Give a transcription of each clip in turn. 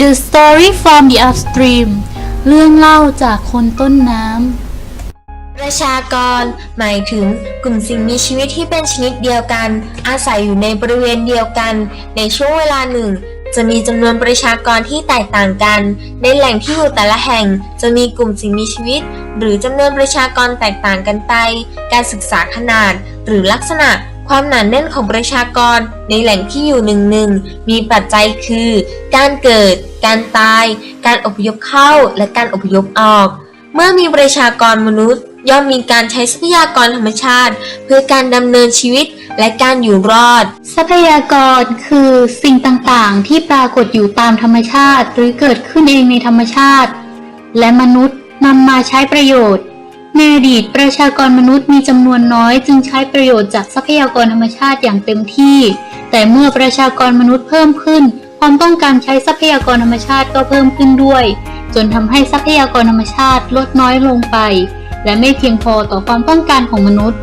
The Story from the Upstream เรื่องเล่าจากคนต้นน้ำ ประชากร หมายถึงกลุ่มสิ่งมีชีวิตที่เป็นชนิดเดียวกัน อาศัยอยู่ในบริเวณเดียวกัน ในช่วงเวลาหนึ่ง จะมีจำนวนประชากรที่แตกต่างกัน ในแหล่งที่อยู่แต่ละแห่ง จะมีกลุ่มสิ่งมีชีวิต หรือจำนวนประชากรแตกต่างกันไป การศึกษาขนาด หรือลักษณะ ความหนาแน่นของประชากรในแหล่งที่อยู่หนึ่งหนึ่งมีปัจจัยคือ การเกิด การตาย การอพยพเข้า และการอพยพออก เมื่อมีประชากรมนุษย์ ย่อมมีการใช้ทรัพยากรธรรมชาติ เพื่อการดำเนินชีวิตและการอยู่รอด ทรัพยากรคือสิ่งต่างๆ ที่ปรากฏอยู่ตามธรรมชาติ หรือเกิดขึ้นเองในธรรมชาติ และมนุษย์นำมาใช้ประโยชน์ ในอดีตประชากรมนุษย์มีจำนวนน้อยจึงใช้ประโยชน์จากทรัพยากรธรรมชาติอย่างเต็มที่ แต่เมื่อประชากรมนุษย์เพิ่มขึ้น ความต้องการใช้ทรัพยากรธรรมชาติก็เพิ่มขึ้นด้วย จนทำให้ทรัพยากรธรรมชาติลดน้อยลงไป และไม่เพียงพอต่อความต้องการของมนุษย์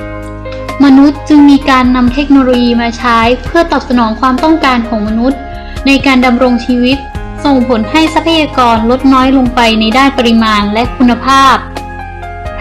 มนุษย์จึงมีการนำเทคโนโลยีมาใช้เพื่อตอบสนองความต้องการของมนุษย์ ในการดำรงชีวิต ส่งผลให้ทรัพยากรลดน้อยลงไปในด้านปริมาณและคุณภาพ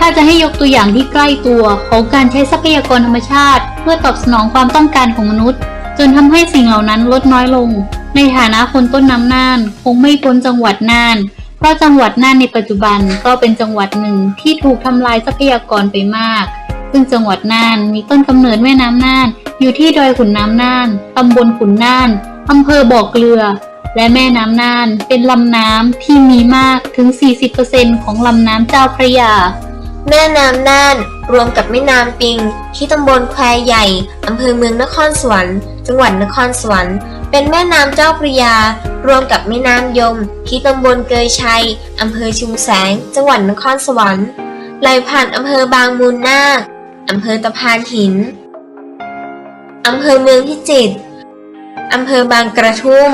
ถ้าจะให้ยกตัวอย่างที่ใกล้ตัวของการใช้ทรัพยากรธรรมชาติ เพื่อตอบสนองความต้องการของมนุษย์ จนทำให้สิ่งเหล่านั้นลดน้อยลง ในฐานะคนต้นน้ำน่าน คงไม่พ้นจังหวัดน่าน เพราะจังหวัดน่านในปัจจุบันก็เป็นจังหวัดหนึ่งที่ถูกทำลายทรัพยากรไปมาก ซึ่งจังหวัดน่านมีต้นกำเนิดแม่น้ำน่าน อยู่ที่ดอยขุนน้ำน่านตำบลขุนน่านอำเภอบ่อเกลือและแม่น้ำน่านเป็นลำน้ำที่มีมากถึง 40%ของลำน้ำเจ้าพระยา แม่น้ำน่าน รวมกับแม่น้ำปิง ที่ตำบลแควใหญ่อำเภอเมืองนครสวรรค์จังหวัดนครสวรรค์เป็นแม่น้ำเจ้าพระยา รวมกับแม่น้ำยม ที่ตำบลเกยชัยอำเภอชุมแสง จังหวัดนครสวรรค์ไหลผ่านอำเภอบางมูลนาคอำเภอตะพานหินอำเภอเมืองพิจิตรอำเภอบางกระทุ่ม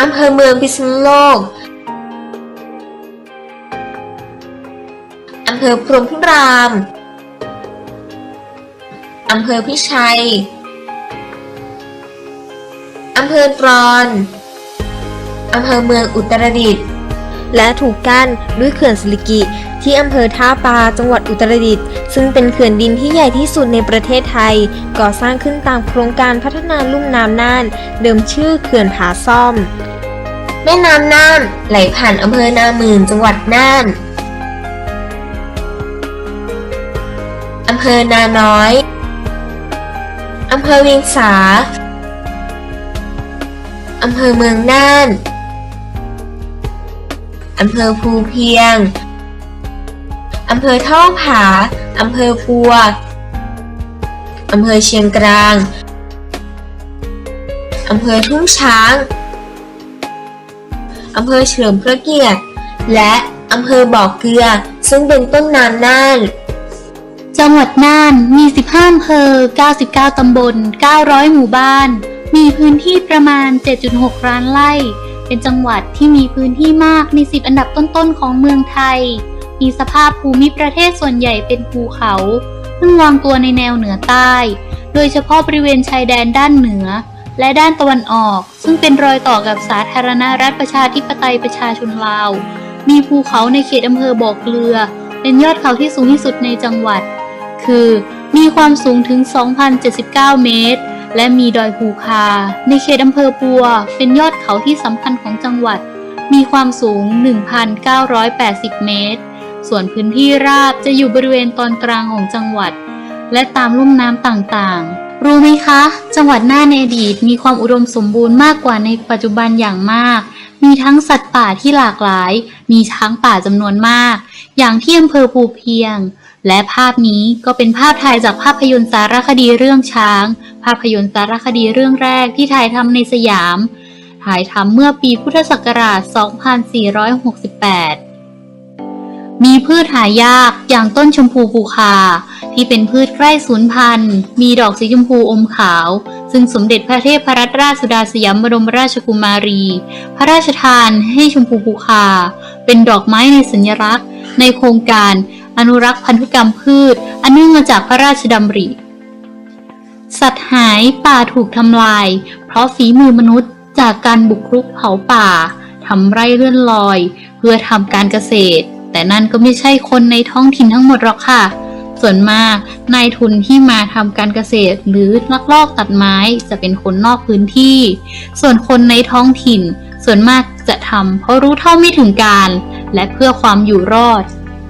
อำเภอเมืองพิษณุโลกำเภอพรมพิรามอำเภอพิชัย อำเภอตรอน อำเภอเมืองอุตรดิตถ์ และถูกกั้นด้วยเขื่อนสิริกิที่อำเภอท่าปาจังหวัดอุตรดิตถ์ ซึ่งเป็นเขื่อนดินที่ใหญ่ที่สุดในประเทศไทย ก่อสร้างขึ้นตามโครงการพัฒนาลุ่มน้ำน่าน เดิมชื่อเขื่อนผาซ่อม แม่น้ำน่านไหลผ่านอำเภอนาหมื่นจังหวัดน่าน อำเภอนาน้อย อำเภอเวียงสา อำเภอเมืองน่าน อำเภอภูเพียง อำเภอท่องผา อำเภอพัว อำเภอเชียงกลาง อำเภอทุ่งช้าง อำเภอเฉลิมพระเกียรติ และอำเภอบ่อเกลือ ซึ่งเป็นต้นน้ำน่าน จังหวัดน่านมี 15อำเภอ 99 ตำบล 900 หมู่บ้าน มีพื้นที่ประมาณ 7.6 ล้านไร่ เป็นจังหวัดที่มีพื้นที่มากใน 10 อันดับต้นๆ ของเมืองไทย มีสภาพภูมิประเทศส่วนใหญ่เป็นภูเขา ซึ่งวางตัวในแนวเหนือใต้ โดยเฉพาะบริเวณชายแดนด้านเหนือ และด้านตะวันออก ซึ่งเป็นรอยต่อกับสาธารณรัฐประชาธิปไตยประชาชนลาว มีภูเขาในเขตอำเภอบ่อเกลือ เป็นยอดเขาที่สูงที่สุดในจังหวัด คือ มีความสูงถึง 2,079 เมตร และมีดอยภูคา ในเขตอำเภอปัว เป็นยอดเขาที่สำคัญของจังหวัด มีความสูง 1,980 เมตร ส่วนพื้นที่ราบจะอยู่บริเวณตอนกลางของจังหวัด และตามลุ่มน้ำต่างๆ รู้ไหมคะ จังหวัดน่านในอดีตมีความอุดมสมบูรณ์มากกว่าในปัจจุบันอย่างมากมีทั้งสัตว์ป่าที่หลากหลาย มีช้างป่าจำนวนมาก อย่างที่อำเภอภูเพียง และภาพนี้ก็เป็นภาพถ่ายจากภาพยนตร์สารคดีเรื่องช้าง ภาพยนตร์สารคดีเรื่องแรกที่ถ่ายทำในสยาม ถ่ายทำเมื่อปีพุทธศักราช 2468 มีพืชหายากอย่างต้นชมพูภูคา ที่เป็นพืชใกล้สูญพันธุ์ มีดอกสีชมพูอมขาว ซึ่งสมเด็จพระเทพรัตนราชสุดาสยามบรมราชกุมารี พระราชทานให้ชมพูภูคา เป็นดอกไม้ในสัญลักษณ์ในโครงการ อนุรักษ์พันธุกรรมพืช อันเนื่องมาจากพระราชดำริ สัตว์หายป่าถูกทำลาย เพราะฝีมือมนุษย์จากการบุกรุกเผาป่าทำไร่เลื่อนลอย เพื่อทำการเกษตร แต่นั่นก็ไม่ใช่คนในท้องถิ่นทั้งหมดหรอกค่ะ ส่วนมากนายทุนที่มาทำการเกษตรหรือลักลอบตัดไม้จะเป็นคนนอกพื้นที่ ส่วนคนในท้องถิ่น ส่วนมากจะทำเพราะรู้เท่าไม่ถึงการ และเพื่อความอยู่รอด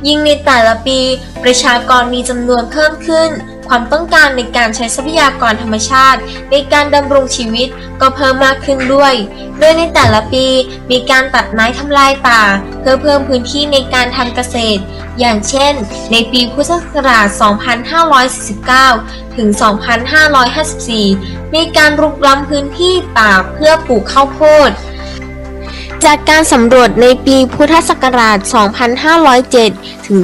ยิ่งในแต่ละปี ประชากรมีจำนวนเพิ่มขึ้น ความต้องการในการใช้ทรัพยากรธรรมชาติ ในการดำรงชีวิตก็เพิ่มมากขึ้นด้วย โดยในแต่ละปีมีการตัดไม้ทำลายป่า เพื่อเพิ่มพื้นที่ในการทำเกษตร อย่างเช่น ในปีพุทธศักราช 2549 ถึง 2554 มีการรุกล้ำพื้นที่ป่าเพื่อปลูกข้าวโพดจากการสำรวจในปีพุทธศักราช 2507 ถึง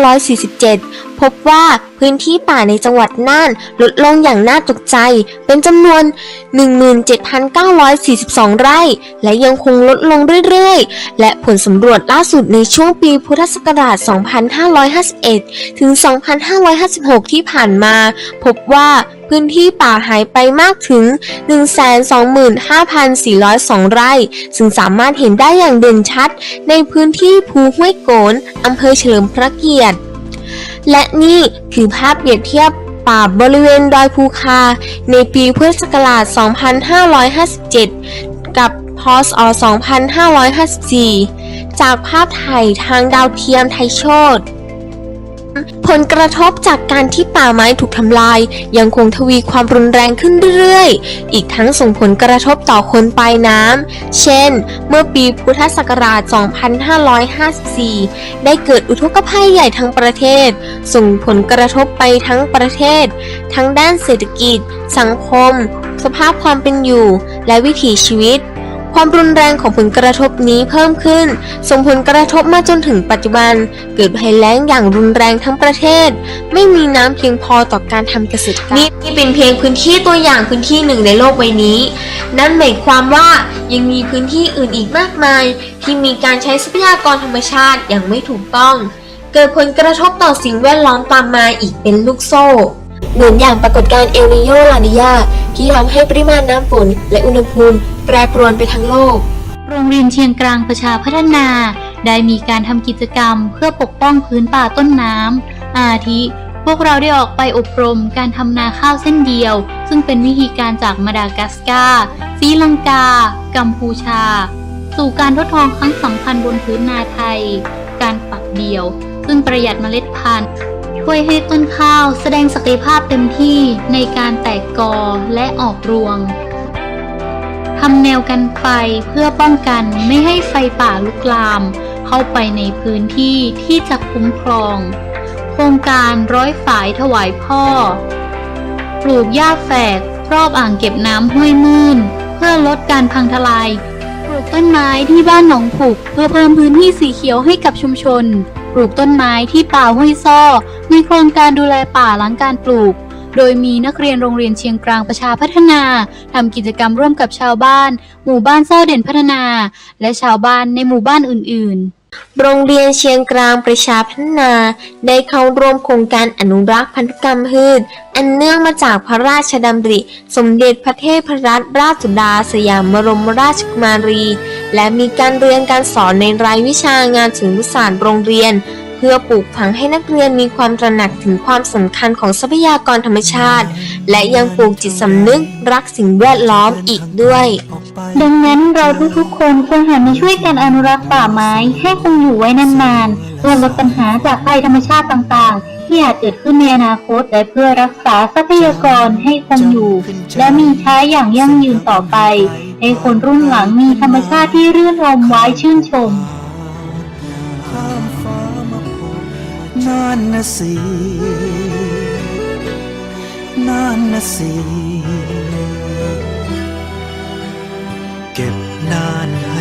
2547 พบว่าพื้นที่ป่าในจังหวัดน่านลดลงอย่างน่าตกใจ เป็นจำนวน 17,942 ไร่ และยังคงลดลงเรื่อยๆ และผลสำรวจล่าสุดในช่วงปีพุทธศักราช 2551 ถึง 2556 ที่ผ่านมา พบว่าพื้นที่ป่าหายไปมากถึง 125,402 ไร่ ซึ่งสามารถเห็นได้อย่างเด่นชัด ในพื้นที่ภูห้วยโกนอำเภอเฉลิมพระเกียรติ และนี่คือภาพเปรียบเทียบป่าบริเวณดอยภูคา ในปีพุทธศักราช 2557 กับพศ 2554 จากภาพถ่ายทางดาวเทียมไทยโชต ผลกระทบจากการที่ป่าไม้ถูกทำลาย ยังคงทวีความรุนแรงขึ้นเรื่อยๆ อีกทั้งส่งผลกระทบต่อคนปลายน้ำ เช่น เมื่อปีพุทธศักราช 2554 ได้เกิดอุทกภัยใหญ่ทั้งประเทศ ส่งผลกระทบไปทั้งประเทศ ทั้งด้านเศรษฐกิจ สังคม สภาพความเป็นอยู่ และวิถีชีวิต ความรุนแรงของผลกระทบนี้เพิ่มขึ้น ส่งผลกระทบมาจนถึงปัจจุบัน เกิดภัยแล้งอย่างรุนแรงทั้งประเทศ ไม่มีน้ำเพียงพอต่อการทำเกษตรกรรมนี่เป็นเพียงพื้นที่ตัวอย่างพื้นที่หนึ่งในโลกใบนี้ นั่นหมายความว่ายังมีพื้นที่อื่นอีกมากมาย ที่มีการใช้ทรัพยากรธรรมชาติอย่างไม่ถูกต้อง เกิดผลกระทบต่อสิ่งแวดล้อมตามมาอีกเป็นลูกโซ่ หมือนอย่างปรากฏการณ์เอลนิโยลานิยาที่ทำให้ปริมาณน้ำฝนและอุณหภูมิแปรปรวนไปทั้งโลก โรงเรียนเชียงกลางประชาพัฒนา ได้มีการทำกิจกรรมเพื่อปกป้องพื้นป่าต้นน้ำอาทิ พวกเราได้ออกไปอบรมการทำนาข้าวเส้นเดียว ซึ่งเป็นวิธีการจากมาดากัสการ์ศรีลังกา กัมพูชา สู่การทดลองครั้งสำคัญบนพื้นนาไทย การปักเดี่ยว ซึ่งประหยัดเมล็ดพันธุ์ ช่วยให้ต้นข้าวแสดงศักยภาพเต็มที่ในการแตกกอและออกรวงทำแนวกันไฟเพื่อป้องกันไม่ให้ไฟป่าลุกลาม เข้าไปในพื้นที่ที่จะคุ้มครอง โครงการร้อยฝายถวายพ่อ ปลูกหญ้าแฝกรอบอ่างเก็บน้ำห้วยนื่น เพื่อลดการพังทลาย ปลูกต้นไม้ที่บ้านหนองผุกเพื่อเพิ่มพื้นที่สีเขียวให้กับชุมชน ปลูกต้นไม้ที่ป่าห้วยซ้อในโครงการดูแลป่าหลังการปลูก โดยมีนักเรียนโรงเรียนเชียงกลางประชาพัฒนาทำกิจกรรมร่วมกับชาวบ้าน หมู่บ้านซ้อเด่นพัฒนา และชาวบ้านในหมู่บ้านอื่น ๆโรงเรียนเชียงกลางประชาพัฒนา ได้เข้าร่วมโครงการอนุรักษ์พันธุกรรมพืช อันเนื่องมาจากพระราชดำริ สมเด็จพระเทพรัตนราชสุดาสยามบรมราชกุมารี และมีการเรียนการสอนในรายวิชางานศิลปศาสตร์โรงเรียน เพื่อปลูกฝังให้นักเรียนมีความตระหนักถึงความสำคัญของทรัพยากรธรรมชาติ และยังปลูกจิตสำนึกรักสิ่งแวดล้อมอีกด้วย ดังนั้นเราทุกๆคนควรหันมาช่วยกันอนุรักษ์ป่าไม้ให้คงอยู่ไว้นานๆเพื่อลดปัญหาจากภัยธรรมชาติต่างๆ ที่อาจเกิดขึ้นในอนาคตและเพื่อรักษาทรัพยากรให้คงอยู่ และมีใช้อย่างยั่งยืนต่อไป ให้คนรุ่นหลังมีธรรมชาติที่รื่นรมไว้ชื่นชมนานนะสีนั่นนะสิเก็บนานห